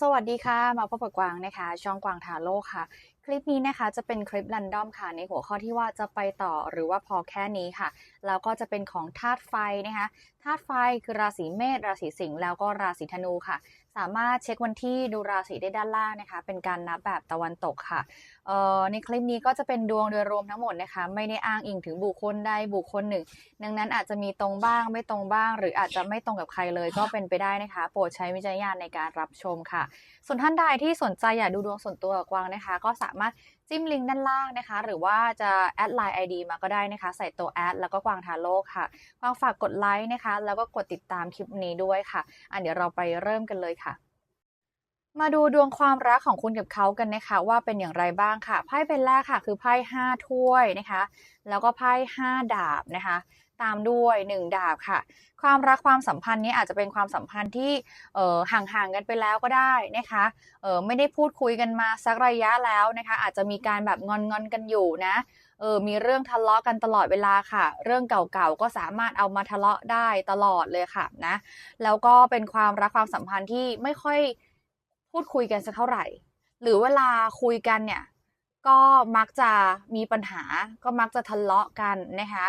สวัสดีค่ะ มาพบกับกวางนะคะ ช่องกวางทาโร่ค่ะคลิปนี้นะคะจะเป็นคลิปรันดอมค่ะในหัวข้อที่ว่าจะไปต่อหรือว่าพอแค่นี้ค่ะ แล้วก็จะเป็นของธาตุไฟนะคะธาตุไฟคือราศีเมษราศีสิงห์แล้วก็ราศีธนูค่ะ สามารถเช็ควันที่ดูราศีได้ด้านล่างนะคะ เป็นการนับแบบตะวันตกค่ะเอ่อในคลิปนี้ก็จะเป็นดวงโดยรวมทั้งหมดนะคะ ไม่ได้อ้างอิงถึงบุคคลใดบุคคลหนึ่ง ดังนั้นอาจจะมีตรงบ้างไม่ตรงบ้าง หรืออาจจะไม่ตรงกับใครเลยก็เป็นไปได้นะคะ โปรดใช้วิจารณญาณในการรับชมค่ะ ส่วนท่านใดที่สนใจอยากดูดวงส่วนตัวกับกวางนะคะ ก็สามารถจิ้มลิงก์ด้านล่างนะคะ หรือว่าจะแอดไลน์ ID มาก็ได้นะคะ ใส่ตัวแอดแล้วก็กวางทาโร่ค่ะกวางฝากกดไลค์นะคะ แล้วก็กดติดตามคลิปนี้ด้วยค่ะอะเดี๋ยวเราไปเริ่มกันเลยค่ะมาดูดวงความรักของคุณกับเขากันนะคะ ว่าเป็นอย่างไรบ้างค่ะไพ่เป็นแรกค่ะ คือไพ่ห้าถ้วยนะคะ แล้วก็ไพ่ห้าดาบนะคะ ตามด้วยหนึ่งดาบค่ะ ความรักความสัมพันธ์นี้อาจจะเป็นความสัมพันธ์ที่ห่างๆกันไปแล้วก็ได้นะคะไม่ได้พูดคุยกันมาสักระยะแล้วนะคะ อาจจะมีการแบบงอนๆกันอยู่นะเออมีเรื่องทะเลาะกันตลอดเวลาค่ะ เรื่องเก่าๆก็สามารถเอามาทะเลาะได้ตลอดเลยค่ะนะ แล้วก็เป็นความรักความสัมพันธ์ที่ไม่ค่อยพูดคุยกันสักเท่าไหร่ หรือเวลาคุยกันเนี่ย ก็มักจะมีปัญหาก็มักจะทะเลาะกันนะคะ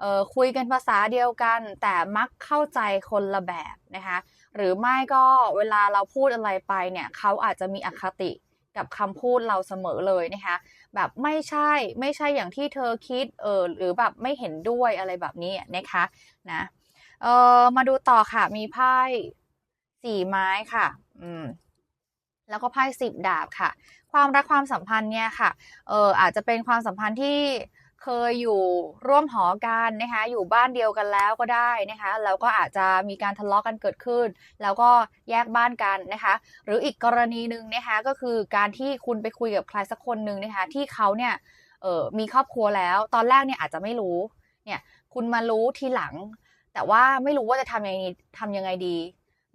เอ่อคุยกันภาษาเดียวกัน แต่มักเข้าใจคนละแบบนะคะหรือไม่ก็เวลาเราพูดอะไรไปเนี่ยเขาอาจจะมีอคติกับคำพูดเราเสมอเลยนะคะแบบไม่ใช่ไม่ใช่อย่างที่เธอคิดเออหรือแบบไม่เห็นด้วยอะไรแบบนี้นะคะนะเออมาดูต่อค่ะมีไพ่สี่ไม้ค่ะอืมแล้วก็ไพ่สิบดาบค่ะ ความรักความสัมพันธ์เนี่ยค่ะเอออาจจะเป็นความสัมพันธ์ที่เคยอยู่ร่วมหอกันนะคะอยู่บ้านเดียวกันแล้วก็ได้นะคะแล้วก็อาจจะมีการทะเลาะกันเกิดขึ้น แล้วก็แยกบ้านกันนะคะ หรืออีกกรณีหนึ่งนะคะก็คือการที่คุณไปคุยกับใครสักคนหนึ่งนะคะที่เขาเนี่ยเออมีครอบครัวแล้ว ตอนแรกเนี่ยอาจจะไม่รู้เนี่ยคุณมารู้ทีหลัง แต่ว่าไม่รู้ว่าจะทำยังไงทำยังไงดี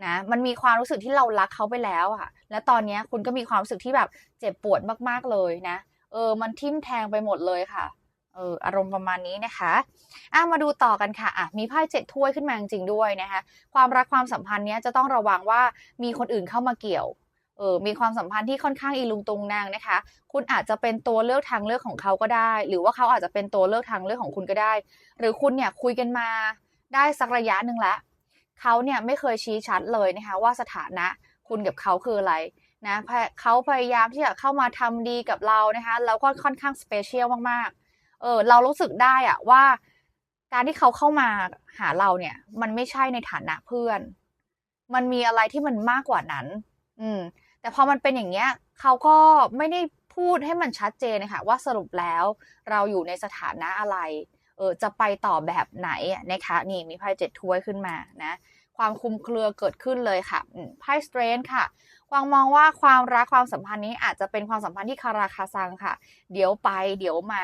นะมันมีความรู้สึกที่เรารักเขาไปแล้วอะแล้วตอนนี้คุณก็มีความรู้สึกที่แบบเจ็บปวดมากๆเลยนะ เออ มันทิ่มแทงไปหมดเลยค่ะ เออ อารมณ์ประมาณนี้นะคะอะมาดูต่อกันค่ะอะมีไพ่เจ็ดถ้วยขึ้นมาจริงๆด้วยนะคะ ความรักความสัมพันธ์เนี้ยจะต้องระวังว่ามีคนอื่นเข้ามาเกี่ยวเออมีความสัมพันธ์ที่ค่อนข้างอีลุงตุงนางนะคะ คุณอาจจะเป็นตัวเลือกทางเลือกของเขาก็ได้ หรือว่าเขาอาจจะเป็นตัวเลือกทางเลือกของคุณก็ได้ หรือคุณเนี่ยคุยกันมาได้สักระยะหนึ่งแล้ว เขาเนี่ยไม่เคยชี้ชัดเลยนะคะว่าสถานะคุณกับเขาคืออะไรนะเขาพยายามที่จะเข้ามาทำดีกับเรานะคะแล้วก็ค่อนข้างสเปเชียลมากๆ เออเรารู้สึกได้อะว่า การที่เขาเข้ามาหาเราเนี่ย มันไม่ใช่ในฐานะเพื่อน มันมีอะไรที่มันมากกว่านั้น อืม แต่พอมันเป็นอย่างเงี้ยเขาก็ไม่ได้พูดให้มันชัดเจนนะคะว่าสรุปแล้วเราอยู่ในสถานะอะไร ออจะไปต่อแบบไหนนะคะนี่มีไพ่เจ็ดถ้วยขึ้นมานะความคุมเครือเกิดขึ้นเลยค่ะไพ่สเตรนค่ะกวางมองว่าความรักความสัมพันธ์นี้อาจจะเป็นความสัมพันธ์ที่คาราคาซังค่ะ เดี๋ยวไปเดี๋ยวมา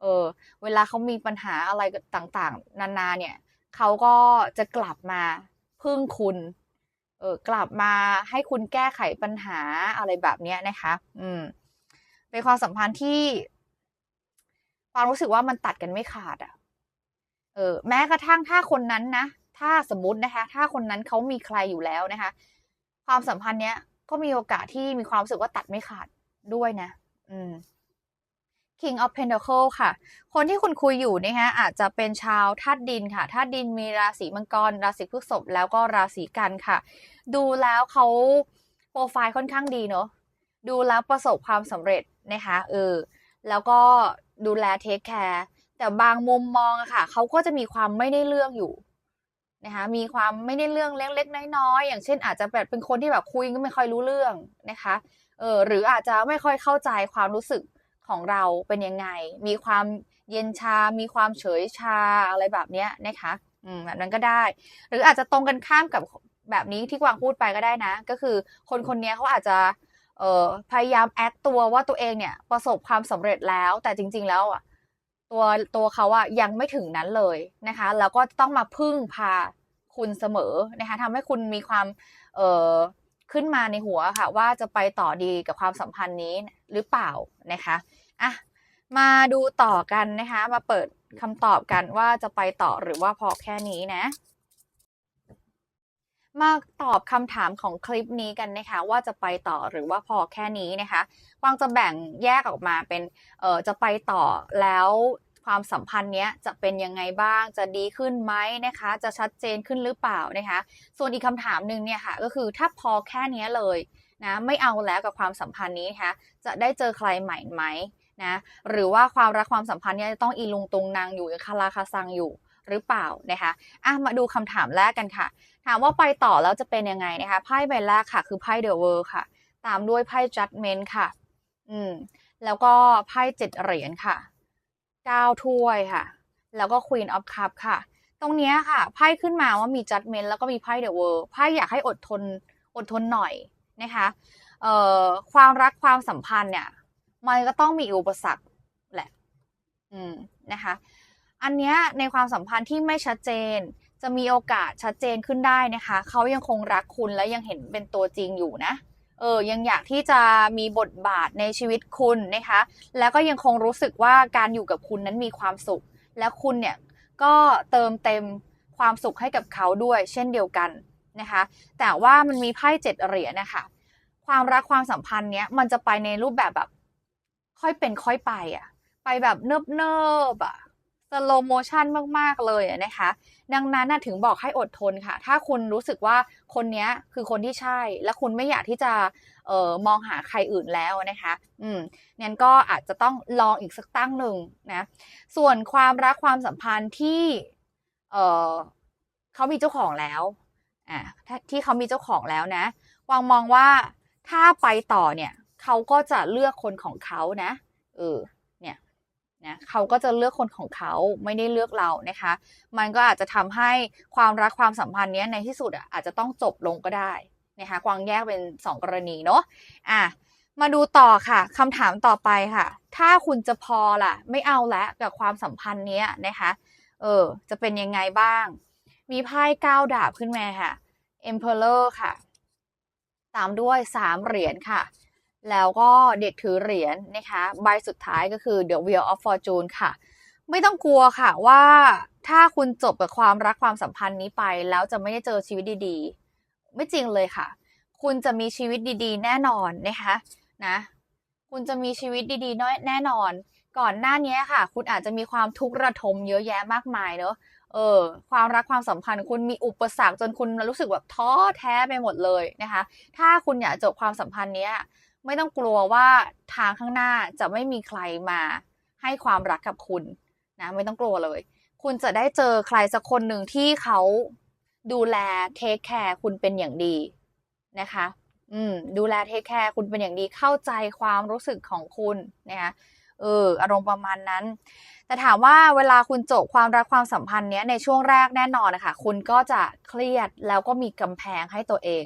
เออ เวลาเขามีปัญหาอะไรต่างๆ นานาเนี่ยเขาก็จะกลับมาพึ่งคุณ เออกลับมาให้คุณแก้ไขปัญหาอะไรแบบเนี้ยนะคะ อืม เป็นความสัมพันธ์ที่ ความรู้สึกว่ามันตัดกันไม่ขาดอะ่ะ เออ แม้กระทั่งถ้าคนนั้นนะ ถ้าสมมตินะคะ ถ้าคนนั้นเขามีใครอยู่แล้วนะคะ ความสัมพันธ์เนี้ย ก็มีโอกาสที่มีความรู้สึกว่าตัดไม่ขาดด้วยนะ อืม King of Pentacle ค่ะ คนที่คุณคุยอยู่นะคะอาจจะเป็นชาวธาตุดินค่ะธาตุดินมีราศีมังกร ราศีพฤษภแล้วก็ราศีกันค่ะ ดูแล้วเขาโปรไฟล์ค่อนข้างดีเนอะดูแล้วประสบความสำเร็จนะคะเออแล้วก็ ดูแลเทคแคร์แต่บางมุมมองอะค่ะเขาก็จะมีความไม่ได้เรื่องอยู่นะคะมีความไม่ได้เรื่องเล็กๆน้อยๆอย่างเช่น อาจจะแบบเป็นคนที่แบบคุยก็ไม่ค่อยรู้เรื่องนะคะเออหรืออาจจะไม่ค่อยเข้าใจความรู้สึกของเราเป็นยังไง มีความเย็นชา มีความเฉยชาอะไรแบบเนี้ยนะคะอืมแบบนั้นก็ได้ หรืออาจจะตรงกันข้ามกับแบบนี้ที่กวางพูดไปก็ได้นะ ก็คือคนคนนี้เขาอาจจะ เออพยายามแอคตัวว่าตัวเองเนี่ย ประสบความสำเร็จแล้ว แต่จริง ๆ แล้วอะตัวตัวเขาอะยังไม่ถึงนั้นเลยนะคะ แล้วก็ต้องมาพึ่งพาคุณเสมอนะคะทำให้คุณมีความเออขึ้นมาในหัวค่ะ ว่าจะไปต่อดีกับความสัมพันธ์นี้หรือเปล่านะคะอะมาดูต่อกันนะคะ มาเปิดคำตอบกันว่าจะไปต่อหรือว่าพอแค่นี้นะ มาตอบคำถามของคลิปนี้กันนะคะ ว่าจะไปต่อหรือว่าพอแค่นี้นะคะกวางจะแบ่งแยกออกมาเป็นเออจะไปต่อแล้วความสัมพันธ์เนี้ยจะเป็นยังไงบ้างจะดีขึ้นไหมนะคะ จะชัดเจนขึ้นหรือเปล่านะคะ ส่วนอีกคำถามหนึ่งเนี่ยค่ะก็คือถ้าพอแค่นี้เลยนะไม่เอาแล้วกับความสัมพันธ์นี้นะคะจะได้เจอใครใหม่ไหมนะหรือว่าความรักความสัมพันธ์เนี้ยจะต้องอีลุงตุงนางอยู่ยังคาราคาซังอยู่ หรือเปล่านะคะอะมาดูคำถามแรกกันค่ะ ถามว่าไปต่อแล้วจะเป็นยังไงนะคะไพ่ใบแรกค่ะ คือไพ่เดอะเวิร์ค่ะ ตามด้วยไพ่ Judgment ค่ะ อืมแล้วก็ไพ่เจ็ดเหรียญค่ะเก้าถ้วยค่ะ แล้วก็ Queen of Cup ค่ะ ตรงนี้ค่ะไพ่ขึ้นมาว่ามี Judgment แล้วก็มีไพ่เดอะเวิร์ไพ่อยากให้อดทนอดทนหน่อยนะคะเอ่อความรักความสัมพันธ์เนี่ย มันก็ต้องมีอุปสรรคแหละ อืมนะคะ อันเนี้ยในความสัมพันธ์ที่ไม่ชัดเจน จะมีโอกาสชัดเจนขึ้นได้นะคะ เขายังคงรักคุณและยังเห็นเป็นตัวจริงอยู่นะเออยังอยากที่จะมีบทบาทในชีวิตคุณนะคะ แล้วก็ยังคงรู้สึกว่าการอยู่กับคุณนั้นมีความสุข และคุณเนี่ยก็เติมเต็มความสุขให้กับเขาด้วย เช่นเดียวกันนะคะ แต่ว่ามันมีไพ่เจ็ดเหรียญนะคะ ความรักความสัมพันธ์เนี้ยมันจะไปในรูปแบบแบบ ค่อยเป็นค่อยไปอะ ไปแบบเนิบเนิบอะ สโลโมชันมาก ๆ เลยนะคะ ดังนั้นถึงบอกให้อดทนค่ะ ถ้าคุณรู้สึกว่าคนนี้คือคนที่ใช่ และคุณไม่อยากที่จะออมองหาใครอื่นแล้วนะคะ อืมงั้นก็อาจจะต้องลองอีกสักตั้งหนึ่งนะ ส่วนความรักความสัมพันธ์ที่ เออเขามีเจ้าของแล้ว อ่าที่เขามีเจ้าของแล้วนะ วางมองว่าถ้าไปต่อเนี่ย เขาก็จะเลือกคนของเขานะ เออ นะเขาก็จะเลือกคนของเขาไม่ได้เลือกเรานะคะ มันก็อาจจะทำให้ความรักความสัมพันธ์เนี้ยในที่สุดอะอาจจะต้องจบลงก็ได้นะคะกวางแยกเป็นสองกรณีเนาะอะมาดูต่อค่ะคำถามต่อไปค่ะ ถ้าคุณจะพอล่ะ ไม่เอาแล้วกับความสัมพันธ์เนี้ยนะคะเออจะเป็นยังไงบ้าง มีไพ่เก้าดาบขึ้นมาค่ะ Emperor ค่ะ ตามด้วยสามเหรียญค่ะ แล้วก็เด็กถือเหรียญนะคะ ใบสุดท้ายก็คือ The Wheel of Fortune ค่ะ ไม่ต้องกลัวค่ะว่าถ้าคุณจบกับความรักความสัมพันธ์นี้ไป แล้วจะไม่ได้เจอชีวิตดีๆ ไม่จริงเลยค่ะ คุณจะมีชีวิตดีๆ แน่นอนนะคะนะคุณจะมีชีวิตดีๆน้อยแน่นอน ก่อนหน้านี้ค่ะ คุณอาจจะมีความทุกข์ระทมเยอะแยะมากมายเนอะเออความรักความสัมพันธ์ คุณมีอุปสรรคจนคุณรู้สึกแบบท้อแท้ไปหมดเลยนะคะ ถ้าคุณอยากจบความสัมพันธ์เนี้ย ไม่ต้องกลัวว่าทางข้างหน้าจะไม่มีใครมาให้ความรักกับคุณนะไม่ต้องกลัวเลย คุณจะได้เจอใครสักคนหนึ่งที่เขาดูแลเทคแคร์คุณเป็นอย่างดีนะคะ อืม ดูแลเทคแคร์คุณเป็นอย่างดีเข้าใจความรู้สึกของคุณนะคะเอออารมณ์ประมาณนั้น แต่ถามว่าเวลาคุณจบความรักความสัมพันธ์เนี้ยในช่วงแรกแน่นอนนะคะคุณก็จะเครียดแล้วก็มีกำแพงให้ตัวเอง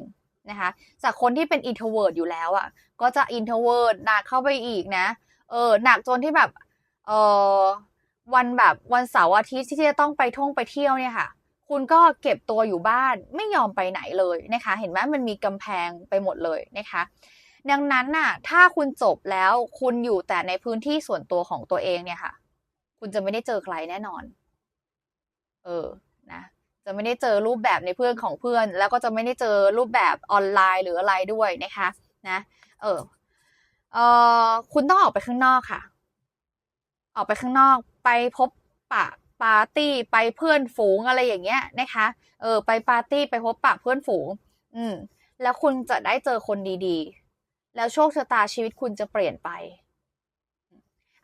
นะคะจากคนที่เป็น introvert อยู่แล้วอะ่ะ ก็จะ introvert หนักเข้าไปอีกนะ เออหนักจนที่แบบเออวันแบบวันเสาร์อาทิตย์ที่จะต้องไปท่องไปเที่ยวเนี่ยค่ะ คุณก็เก็บตัวอยู่บ้านไม่ยอมไปไหนเลยนะคะ เห็นไหมมันมีกำแพงไปหมดเลยนะคะ ดังนั้นน่ะ ถ้าคุณจบแล้วคุณอยู่แต่ในพื้นที่ส่วนตัวของตัวเองเนี่ยค่ะ คุณจะไม่ได้เจอใครแน่นอน เออนะ จะไม่ได้เจอรูปแบบในเพื่อนของเพื่อน แล้วก็จะไม่ได้เจอรูปแบบออนไลน์หรืออะไรด้วยนะคะนะเออเออคุณต้องออกไปข้างนอกค่ะ ออกไปข้างนอกไปพบปะปาร์ตี้ไปเพื่อนฝูงอะไรอย่างเงี้ยนะคะเออไปปาร์ตี้ไปพบปะเพื่อนฝูง อืมแล้วคุณจะได้เจอคนดีๆ แล้วโชคชะตาชีวิตคุณจะเปลี่ยนไป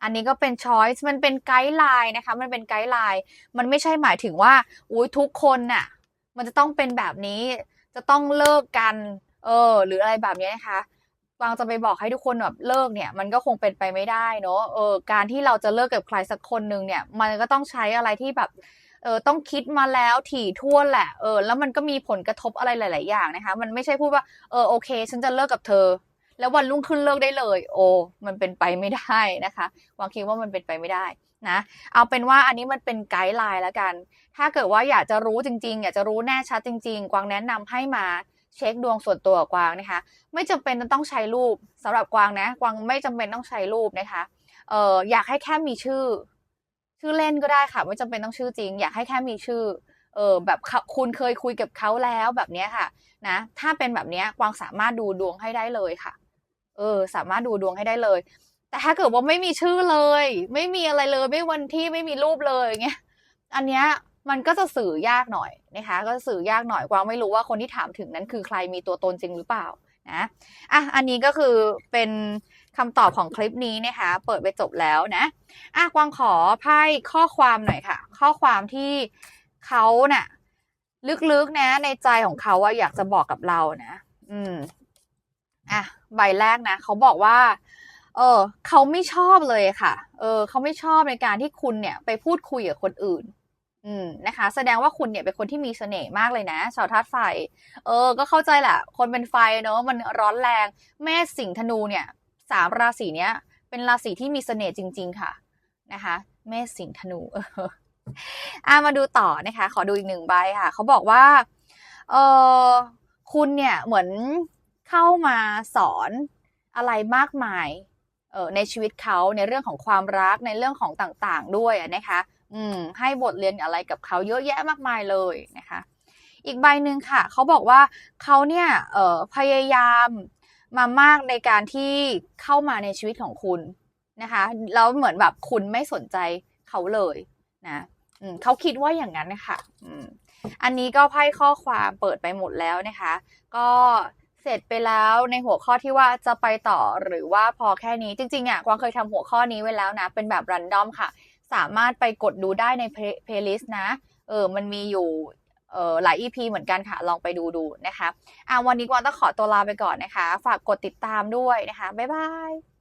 อันนี้ก็เป็นช้อยส์มันเป็นไกด์ไลน์นะคะ มันเป็นไกด์ไลน์ มันไม่ใช่หมายถึงว่าอุ้ยทุกคนน่ะ มันจะต้องเป็นแบบนี้ จะต้องเลิกกัน เออ หรืออะไรแบบนี้นะคะวางจะไปบอกให้ทุกคนแบบเลิกเนี่ย มันก็คงเป็นไปไม่ได้เนอะเออ การที่เราจะเลิกกับใครสักคนหนึ่งเนี่ย มันก็ต้องใช้อะไรที่แบบ เออ ต้องคิดมาแล้วถี่ถ้วนแหละ เออ แล้วมันก็มีผลกระทบอะไรหลาย ๆ อย่างนะคะ มันไม่ใช่พูดว่า เออ โอเค ฉันจะเลิกกับเธอ แล้ววันรุ่งขึ้นเลิกได้เลย โอ้มันเป็นไปไม่ได้นะคะวางคิดว่ามันเป็นไปไม่ได้นะเอาเป็นว่าอันนี้มันเป็นไกด์ไลน์แล้วกัน ถ้าเกิดว่าอยากจะรู้จริง ๆ อยากจะรู้แน่ชัดจริง ๆ กวางแนะนำให้มาเช็คดวงส่วนตัวกวางนะคะ ไม่จำเป็นต้องใช้รูปสำหรับกวางนะ กวางไม่จำเป็นต้องใช้รูปนะคะเอออยากให้แค่มีชื่อ ชื่อเล่นก็ได้ค่ะ ไม่จำเป็นต้องชื่อจริง อยากให้แค่มีชื่อเออแบบเขาคุณเคยคุยกับเขาแล้วแบบนี้ค่ะนะถ้าเป็นแบบนี้กวางสามารถดูดวงให้ได้เลยค่ะ เออ สามารถดูดวงให้ได้เลย แต่ถ้าเกิดว่าไม่มีชื่อเลย ไม่มีอะไรเลย ไม่วันที่ไม่มีรูปเลยเงี้ยอันเนี้ยมันก็จะสื่อยากหน่อยนะคะ ก็สื่อยากหน่อยกวางไม่รู้ว่าคนที่ถามถึงนั้นคือใครมีตัวตนจริงหรือเปล่านะอะอันนี้ก็คือเป็นคำตอบของคลิปนี้นะคะ เปิดไปจบแล้วนะอะกวางขอไพ่ข้อความหน่อยค่ะ ข้อความที่เขาเน่ะลึกๆนะ ในใจของเขาว่าอยากจะบอกกับเรานะ อืม อะใบแรกนะเขาบอกว่า เออเขาไม่ชอบเลยค่ะ เออเขาไม่ชอบในการที่คุณเนี่ย ไปพูดคุยกับคนอื่น อืมนะคะ แสดงว่าคุณเนี่ยเป็นคนที่มีเสน่ห์มากเลยนะชาวธาตุไฟ เออ ก็เข้าใจแหละคนเป็นไฟเนอะมันร้อนแรงเมษสิงห์ธนูเนี่ยสามราศีเนี้ย เป็นราศีที่มีเสน่ห์จริง ๆ ค่ะนะคะเมษสิงห์ธนูเอออะมาดูต่อนะคะ ขอดูอีกหนึ่งใบค่ะ เขาบอกว่า เออคุณเนี่ยเหมือน เข้ามาสอนอะไรมากมายเออในชีวิตเขาในเรื่องของความรักในเรื่องของต่างๆ ด้วยนะคะ อืมให้บทเรียนอะไรกับเขาเยอะแยะมากมายเลยนะคะ อีกใบหนึ่งค่ะ เขาบอกว่าเขาเนี่ยเออพยายามมามากในการที่เข้ามาในชีวิตของคุณนะคะแล้วเหมือนแบบคุณไม่สนใจเขาเลยนะอืมเขาคิดว่าอย่างนั้นนะคะอืมอันนี้ก็ไพ่ข้อความเปิดไปหมดแล้วนะคะ ก็ เสร็จไปแล้วในหัวข้อที่ว่าจะไปต่อหรือว่าพอแค่นี้จริงๆอะกวางเคยทำหัวข้อนี้ไว้แล้วนะ เป็นแบบรันดอมค่ะ สามารถไปกดดูได้ในเพลย์ลิสต์นะเออมันมีอยู่เออหลาย EP เหมือนกันค่ะ ลองไปดูดูนะคะอะวันนี้กวางต้องขอตัวลาไปก่อนนะคะ ฝากกดติดตามด้วยนะคะ บ๊ายบาย